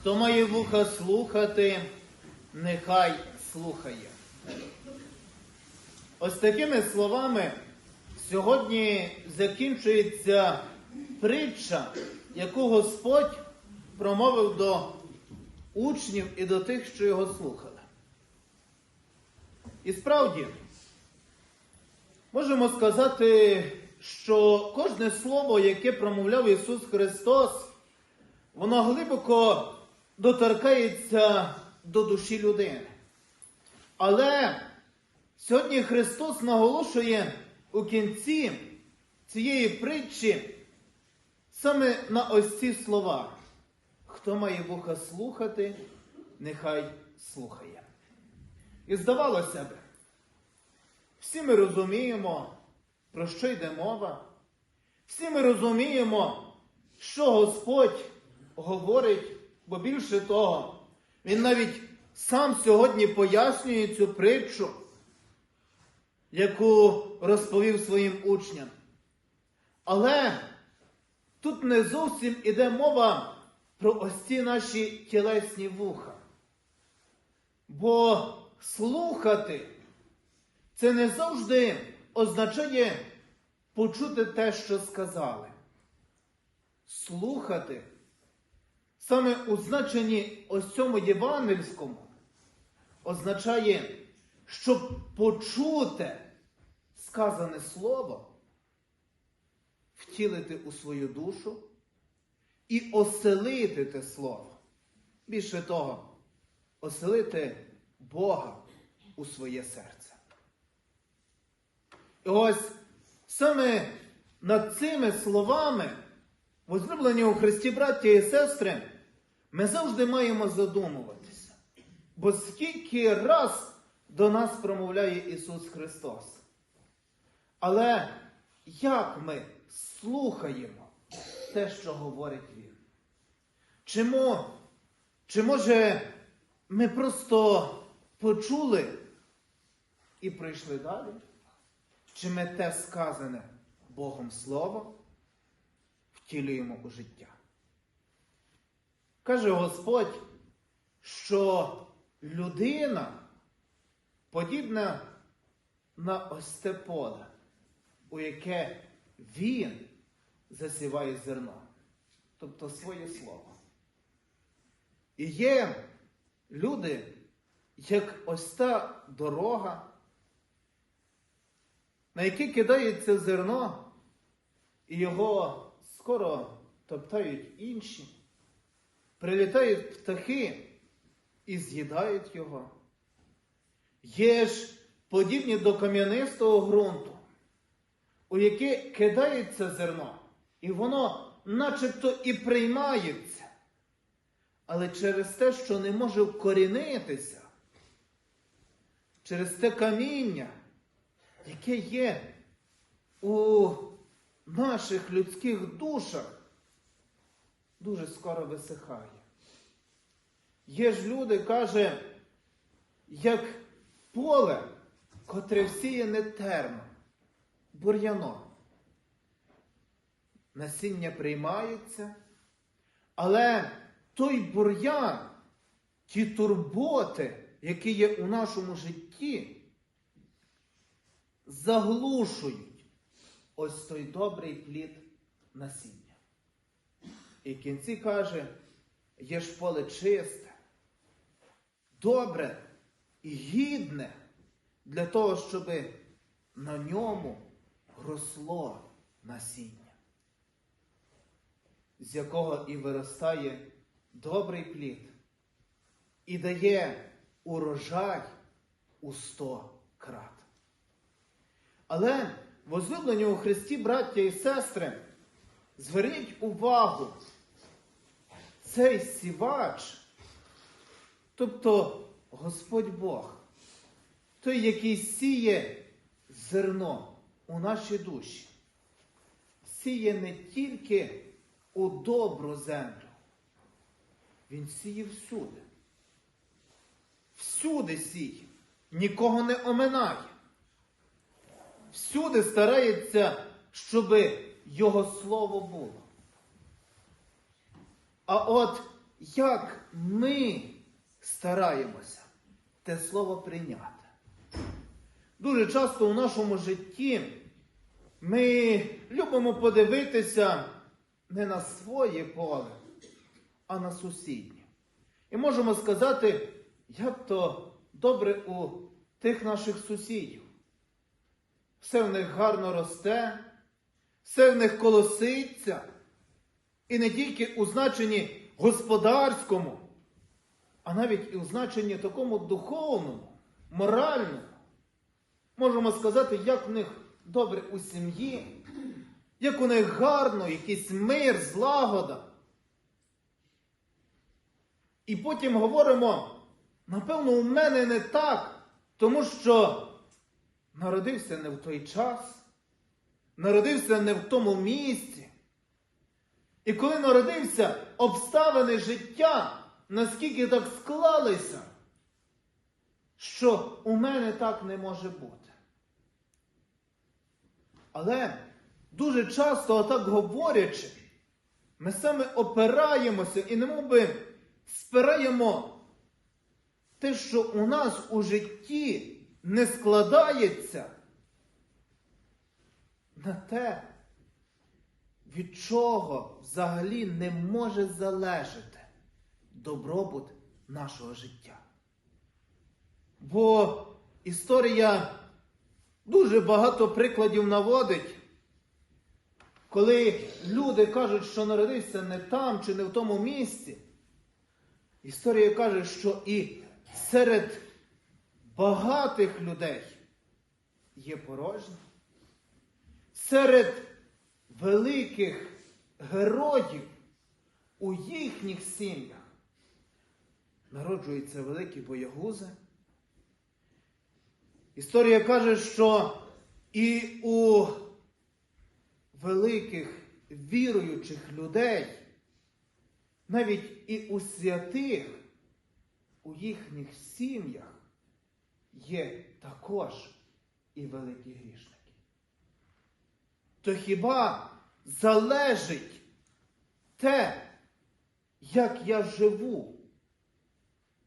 Хто має вуха слухати, нехай слухає. Ось такими словами сьогодні закінчується притча, яку Господь промовив до учнів і до тих, що його слухали. І справді, можемо сказати, що кожне слово, яке промовляв Ісус Христос, воно глибоко доторкається до душі людини. Але сьогодні Христос наголошує у кінці цієї притчі саме на ось ці слова. Хто має вуха слухати, нехай слухає. І здавалося б, всі ми розуміємо, про що йде мова. Всі ми розуміємо, що Господь говорить, бо більше того, Він навіть сам сьогодні пояснює цю притчу, яку розповів своїм учням. Але тут не зовсім іде мова про ось ці наші тілесні вуха. Бо слухати це не завжди означає почути те, що сказали. Слухати саме у значенні ось цьому євангельському означає, щоб почути сказане слово, втілити у свою душу і оселити те слово. Більше того, оселити Бога у своє серце. І ось саме над цими словами, возлюблені у Христі, браття і сестри, ми завжди маємо задумуватися. Бо скільки раз до нас промовляє Ісус Христос. Але як ми слухаємо те, що говорить Він? Чому, чи може ми просто почули і прийшли далі? Чи ми те сказане Богом Слово втілюємо у життя? Каже Господь, що людина подібна на ось те поле, у яке він засіває зерно, тобто своє слово. І є люди, як ось та дорога, на якій кидається зерно, і його скоро топтають інші, прилітають птахи і з'їдають його. Є ж подібні до кам'янистого ґрунту, у яке кидається зерно, і воно начебто і приймається, але через те, що не може вкорінитися, через те каміння, яке є у наших людських душах, дуже скоро висихає. Є ж люди, каже, як поле, котре всіяне терном, бур'яном. Насіння приймається, але той бур'ян, ті турботи, які є у нашому житті, заглушують ось той добрий плід насіння. І в кінці каже, є ж поле чисте, добре і гідне для того, щоб на ньому росло насіння, з якого і виростає добрий плід, і дає урожай у сто крат. Але, возлюблені у Христі, браття і сестри, зверніть увагу, цей сівач, тобто Господь Бог, той, який сіє зерно у наші душі, сіє не тільки у добру землю, він сіє всюди. Всюди сіє, нікого не оминає. Всюди старається, щоб його слово було. А от як ми стараємося те слово прийняти. Дуже часто у нашому житті ми любимо подивитися не на своє поле, а на сусіднє. І можемо сказати, як то добре у тих наших сусідів. Все в них гарно росте, все в них колоситься. І не тільки у значенні господарському, а навіть і у значенні такому духовному, моральному. Можемо сказати, як в них добре у сім'ї, як у них гарно, якийсь мир, злагода. І потім говоримо, напевно, у мене не так, тому що народився не в той час, народився не в тому місці. І коли народився, обставини життя наскільки так склалися, що у мене так не може бути. Але дуже часто, отак говорячи, ми саме опираємося і немовби спираємо те, що у нас у житті не складається на те, від чого взагалі не може залежати добробут нашого життя. Бо історія дуже багато прикладів наводить, коли люди кажуть, що народився не там чи не в тому місці. Історія каже, що і серед багатих людей є порожні. Серед великих героїв у їхніх сім'ях народжуються великі боягузи. Історія каже, що і у великих віруючих людей, навіть і у святих, у їхніх сім'ях є також і великі грішники. То хіба залежить те, як я живу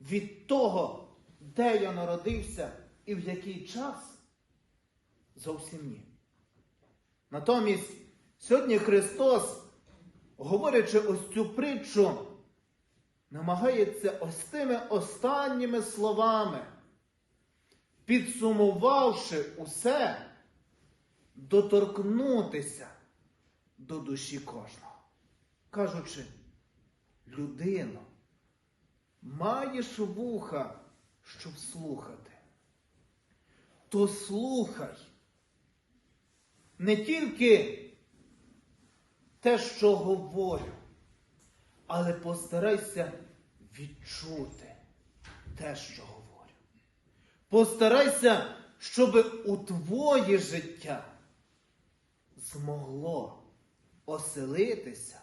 від того, де я народився і в який час? Зовсім ні. Натомість сьогодні Христос, говорячи ось цю притчу, намагається ось тими останніми словами, підсумувавши усе, доторкнутися до душі кожного, кажучи, людино, маєш вуха, щоб слухати, то слухай не тільки те, що говорю, але постарайся відчути те, що говорю. Постарайся, щоб у твоє життя змогло оселитися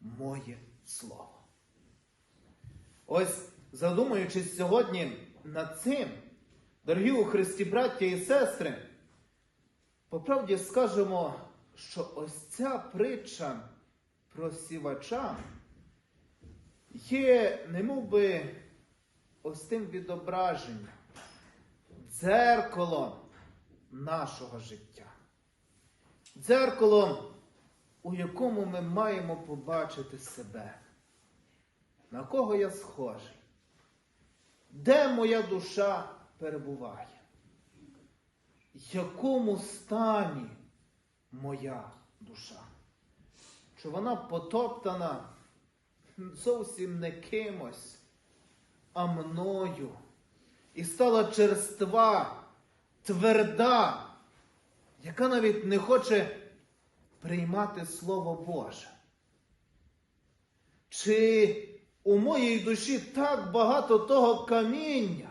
моє слово. Ось, задумуючись сьогодні над цим, дорогі у Христі браття і сестри, по правді скажемо, що ось ця притча про сівача є, немов би, ось тим відображенням, дзеркалом нашого життя. Дзеркалом, у якому ми маємо побачити себе. На кого я схожий? Де моя душа перебуває? В якому стані моя душа? Чи вона потоптана зовсім не кимось, а мною? І стала черства, тверда, яка навіть не хоче приймати Слово Боже. Чи у моїй душі так багато того каміння,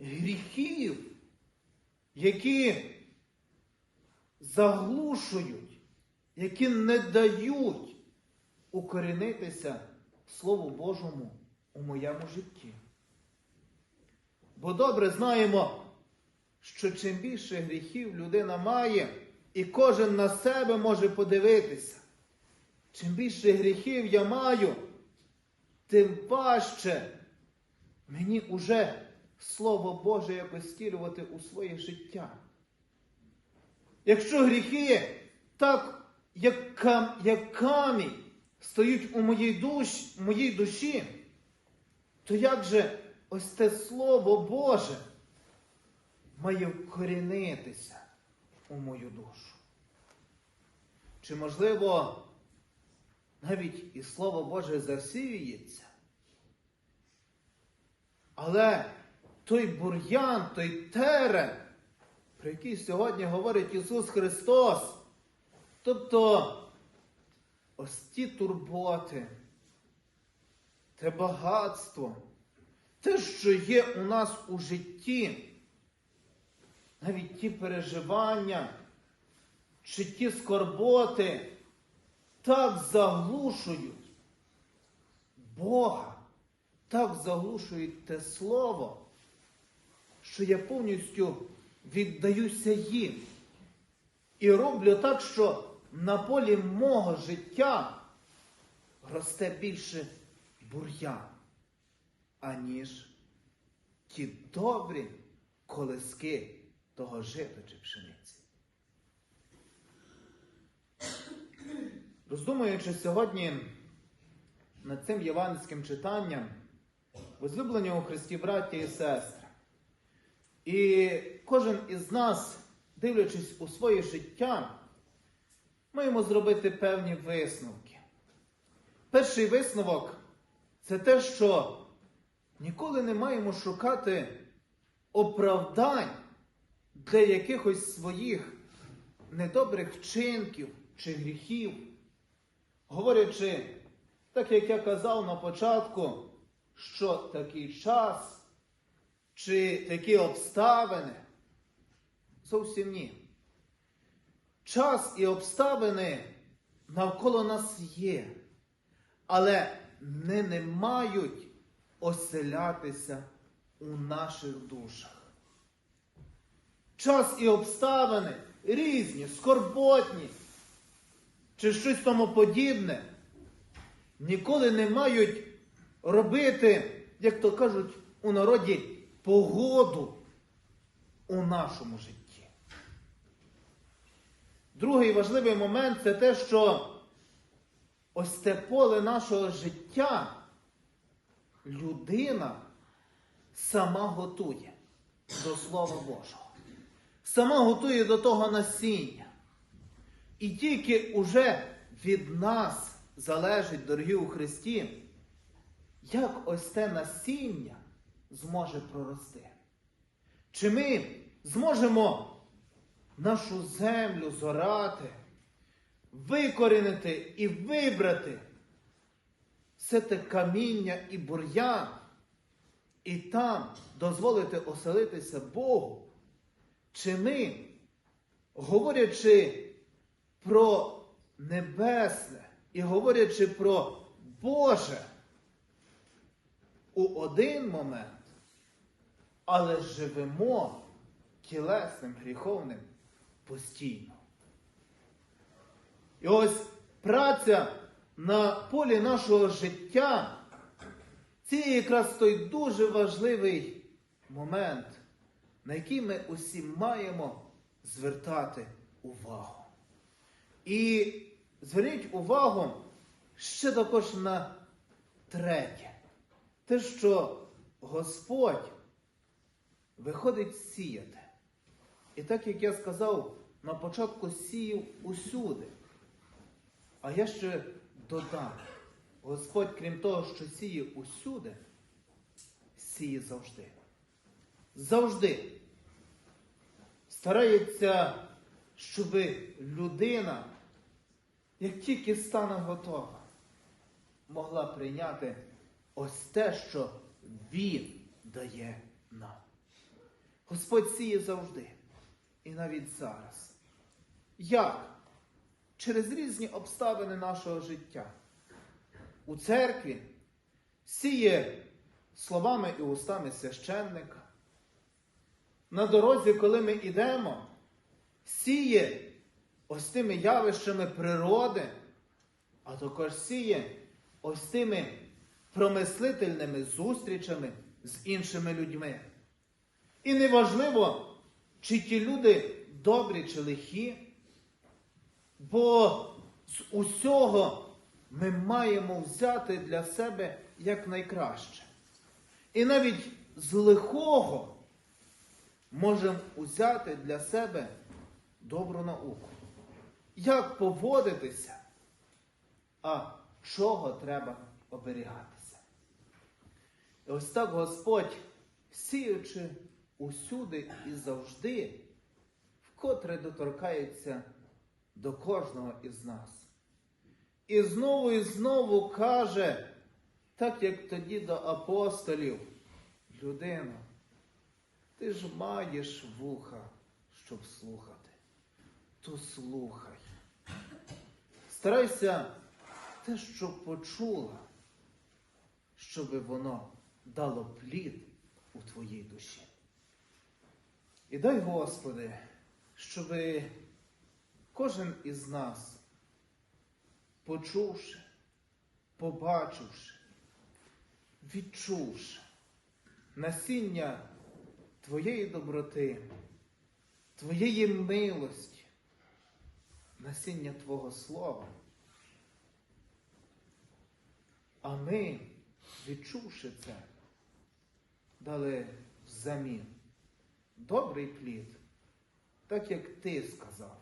гріхів, які заглушують, які не дають укорінитися Слову Божому у моєму житті. Бо добре знаємо, що чим більше гріхів людина має, і кожен на себе може подивитися, чим більше гріхів я маю, тим паще мені уже Слово Боже якось стілювати у своє життя. Якщо гріхи так, як, кам, як камінь, стоять у моїй, душ, в моїй душі, то як же ось те Слово Боже має вкорінитися у мою душу? Чи можливо навіть і Слово Боже засіюється? Але той бур'ян, той терен, про який сьогодні говорить Ісус Христос, тобто ось ті турботи, те багатство, те, що є у нас у житті, навіть ті переживання, чи ті скорботи так заглушують Бога, так заглушують те слово, що я повністю віддаюся їм. І роблю так, що на полі мого життя росте більше бур'ян, аніж ті добрі колиски того жита чи пшениці. Роздумуючи сьогодні над цим євангельським читанням, возлюблені у Христі браття і сестри, і кожен із нас, дивлячись у своє життя, маємо зробити певні висновки. Перший висновок це те, що ніколи не маємо шукати оправдань для якихось своїх недобрих вчинків чи гріхів, говорячи, так як я казав на початку, що такий час чи такі обставини зовсім ні. Час і обставини навколо нас є, але не, не мають оселятися у наших душах. Час і обставини різні, скорботні чи щось тому подібне, ніколи не мають робити, як то кажуть у народі, погоду у нашому житті. Другий важливий момент це те, що ось те поле нашого життя людина сама готує до Слова Божого. Сама готує до того насіння. І тільки уже від нас залежить, дорогі у Христі, як ось те насіння зможе прорости. Чи ми зможемо нашу землю зорати, викорінити і вибрати все те каміння і бур'ян, і там дозволити оселитися Богу? Чи ми, говорячи про небесне і говорячи про Боже у один момент, але живемо тілесним, гріховним постійно. І ось праця на полі нашого життя це якраз той дуже важливий момент, на який ми усі маємо звертати увагу. І зверніть увагу ще також на третє. Те, що Господь виходить сіяти. І так як я сказав, на початку сіяв усюди. А я ще додам, Господь, крім того, що сіє усюди, сіє завжди. Завжди старається, щоб людина, як тільки стане готова, могла прийняти ось те, що Він дає нам. Господь сіє завжди. І навіть зараз. Як? Через різні обставини нашого життя. У церкві сіє словами і устами священника. На дорозі, коли ми йдемо, сіє ось тими явищами природи, а також сіє ось тими промислительними зустрічами з іншими людьми. І неважливо, чи ті люди добрі чи лихі, бо з усього ми маємо взяти для себе якнайкраще. І навіть з лихого можемо взяти для себе добру науку. Як поводитися, а чого треба оберігатися. І ось так Господь, сіючи усюди і завжди, вкотре доторкається до кожного із нас. І знову і знову каже, так як тоді до апостолів, людино, ти ж маєш вуха, щоб слухати, то слухай. Старайся те, що почула, щоби воно дало плід у твоїй душі. І дай, Господи, щоби кожен із нас, почувши, побачивши, відчувши насіння Твоєї доброти, Твоєї милості, насіння Твого Слова. А ми, відчувши це, дали взамін добрий плід, так як ти сказав,